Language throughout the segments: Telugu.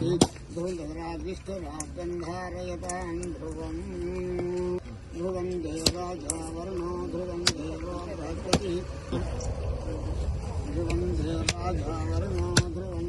धुर्धराविष्टुरागन्धारयतां ध्रुवम् ध्रुवं देवराजा वर्णो ध्रुवं देवो बृहस्पतिः ध्रुवं देवराजा वर्णो ध्रुवं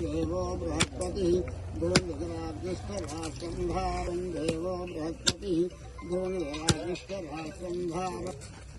देवो बृहस्पतिः ध्रुवधराविष्टरासन्धारं देवो बृहस्पतिः ध्रुवधराविष्टरासन्धारम्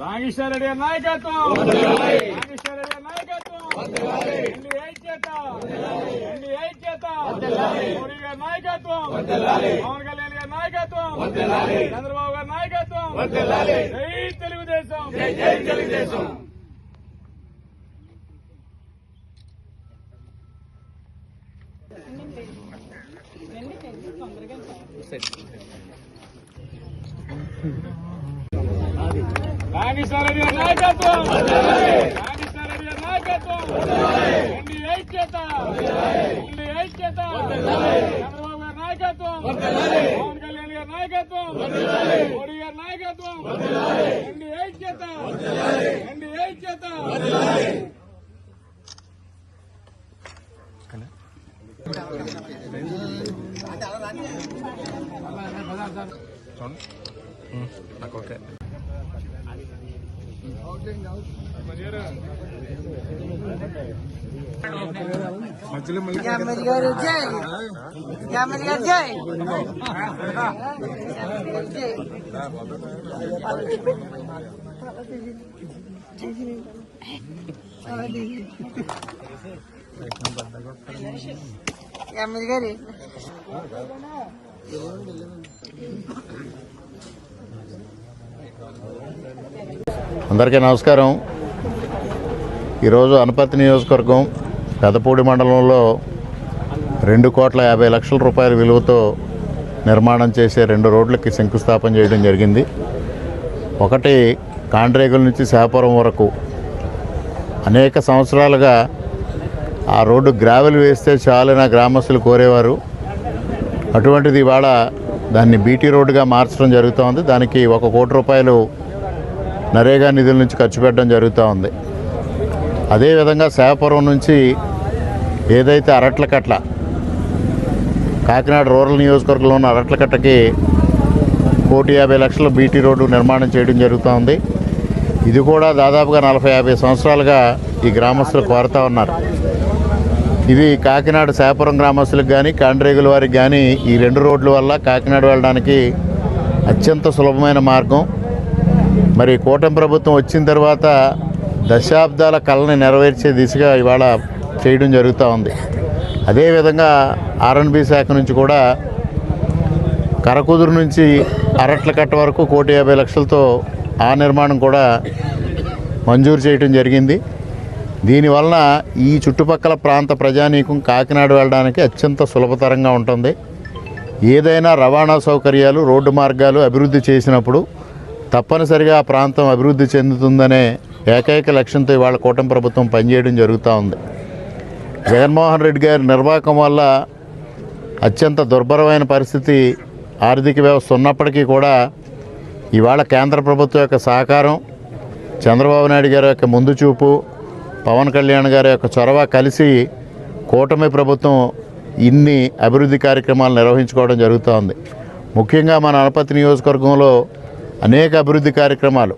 రాజేశ్వర రెడ్డి నాయకత్వం! రాజేశ్వర రెడ్డి నాయకత్వం! మోడీ గారి నాయకత్వం! పవన్ కళ్యాణ్ గారి నాయకత్వం! చంద్రబాబు గారి నాయకత్వం! జై తెలుగుదేశం! జై తెలుగుదేశం! నాగేశ్వర నాయకత్వం నాగేశ్వర నాయకత్వం ఎన్ని ఐక్యత ఎన్ని ఐక్యత చంద్రబాబు గారి నాయకత్వం పవన్ కళ్యాణ్ గారి నాయకత్వం మోడీ గారి నాయకత్వం ఐక్యత ఐక్యత son mm. la coque ya me dio el jay ya అందరికీ నమస్కారం. ఈరోజు అనపర్తి నియోజకవర్గం పెదపూడి మండలంలో రెండు కోట్ల యాభై లక్షల రూపాయల విలువతో నిర్మాణం చేసే రెండు రోడ్లకి శంకుస్థాపన చేయడం జరిగింది. ఒకటి కాండ్రేగుల నుంచి శాపురం వరకు. అనేక సంవత్సరాలుగా ఆ రోడ్డు గ్రావెల్ వేస్తే చాలని గ్రామస్తులు కోరేవారు. అటువంటిది ఇవాళ దాన్ని బీటీ రోడ్డుగా మార్చడం జరుగుతూ ఉంది. దానికి ఒక కోటి రూపాయలు నరేగా నిధుల నుంచి ఖర్చు పెట్టడం జరుగుతూ ఉంది. అదేవిధంగా సేవపురం నుంచి ఏదైతే అరట్లకట్ల కాకినాడ రూరల్ నియోజకవర్గంలో ఉన్న అరట్లకట్టకి కోటి యాభై లక్షల బీటీ రోడ్డు నిర్మాణం చేయడం జరుగుతూ ఉంది. ఇది కూడా దాదాపుగా నలభై యాభై సంవత్సరాలుగా ఈ గ్రామస్తులు కోరుతూ ఉన్నారు. ఇది కాకినాడ శాపురం గ్రామస్తులకు కానీ కాండ్రేగుల వారికి కానీ ఈ రెండు రోడ్ల వల్ల కాకినాడ వెళ్ళడానికి అత్యంత సులభమైన మార్గం. మరి కూటమి ప్రభుత్వం వచ్చిన తర్వాత దశాబ్దాల కళని నెరవేర్చే దిశగా ఇవాళ చేయడం జరుగుతూ ఉంది. అదేవిధంగా ఆర్ఎన్బి శాఖ నుంచి కూడా కరకుదురు నుంచి అరట్ల కట్ట వరకు కోటి యాభై లక్షలతో ఆ నిర్మాణం కూడా మంజూరు చేయడం జరిగింది. దీనివలన ఈ చుట్టుపక్కల ప్రాంత ప్రజానీకం కాకినాడ వెళ్ళడానికి అత్యంత సులభతరంగా ఉంటుంది. ఏదైనా రవాణా సౌకర్యాలు రోడ్డు మార్గాలు అభివృద్ధి చేసినప్పుడు తప్పనిసరిగా ఆ ప్రాంతం అభివృద్ధి చెందుతుందనే ఏకైక లక్ష్యంతో ఇవాళ కూటమి ప్రభుత్వం పనిచేయడం జరుగుతూ ఉంది. జగన్మోహన్ రెడ్డి గారి నిర్వాహకం వల్ల అత్యంత దుర్భరమైన పరిస్థితి ఆర్థిక వ్యవస్థ ఉన్నప్పటికీ కూడా ఇవాళ కేంద్ర ప్రభుత్వం యొక్క సహకారం చంద్రబాబు నాయుడు గారి యొక్క ముందు చూపు పవన్ కళ్యాణ్ గారి యొక్క చొరవ కలిసి కూటమి ప్రభుత్వం ఇన్ని అభివృద్ధి కార్యక్రమాలు నిర్వహించుకోవడం జరుగుతూ ఉంది ముఖ్యంగా మన అనపతి నియోజకవర్గంలో అనేక అభివృద్ధి కార్యక్రమాలు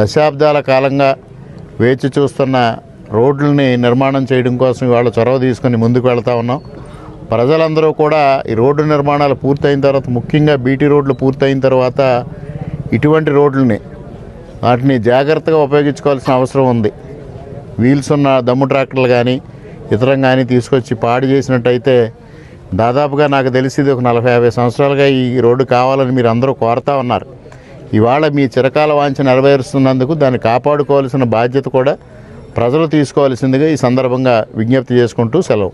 దశాబ్దాల కాలంగా వేచి చూస్తున్న రోడ్లని నిర్మాణం చేయడం కోసం ఇవాళ చొరవ తీసుకొని ముందుకు వెళ్తా ఉన్నాం. ప్రజలందరూ కూడా ఈ రోడ్డు నిర్మాణాలు పూర్తయిన తర్వాత ముఖ్యంగా బీటీ రోడ్లు పూర్తయిన తర్వాత ఇటువంటి రోడ్లని వాటిని జాగ్రత్తగా ఉపయోగించుకోవాల్సిన అవసరం ఉంది. వీల్స్ ఉన్న దమ్ము ట్రాక్టర్లు కానీ ఇతరం కానీ తీసుకొచ్చి పాడు చేసినట్టయితే దాదాపుగా నాకు తెలిసి ఇది ఒక నలభై యాభై సంవత్సరాలుగా ఈ రోడ్డు కావాలని మీరు అందరూ కోరుతా ఉన్నారు. ఇవాళ మీ చిరకాల వాంఛ నెరవేరుస్తున్నందుకు దాన్ని కాపాడుకోవాల్సిన బాధ్యత కూడా ప్రజలు తీసుకోవాల్సిందిగా ఈ సందర్భంగా విజ్ఞప్తి చేసుకుంటూ సెలవు.